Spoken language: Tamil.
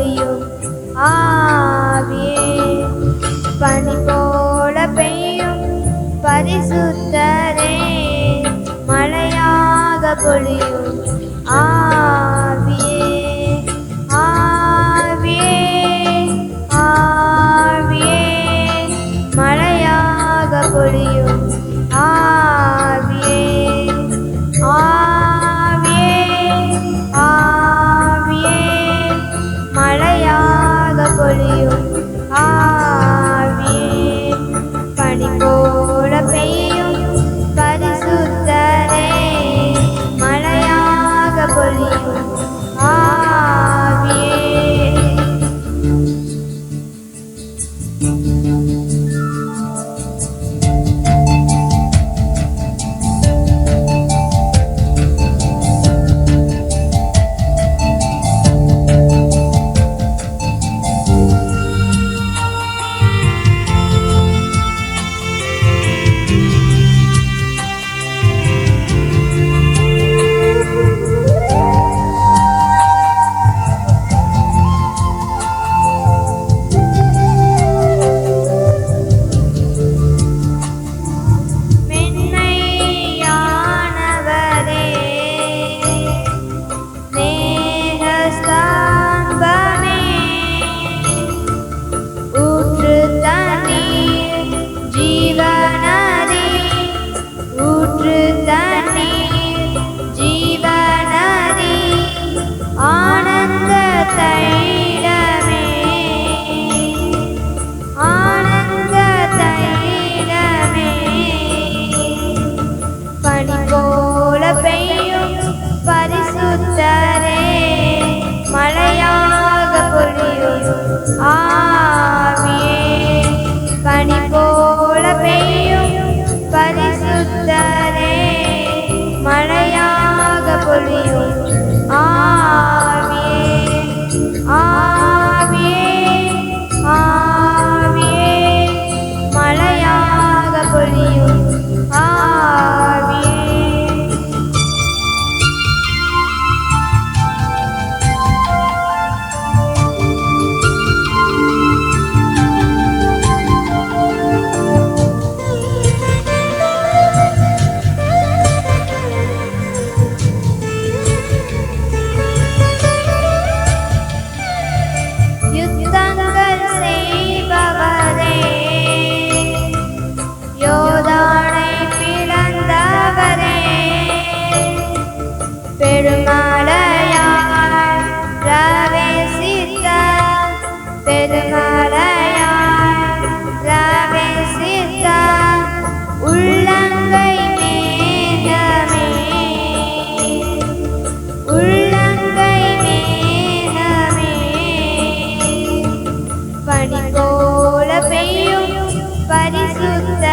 பொழியும் ஆவியே பனி போல பெய்யும். பரிசுத்தரே மழையாக பொழியும். Música ಪರಿಸುತ್ತ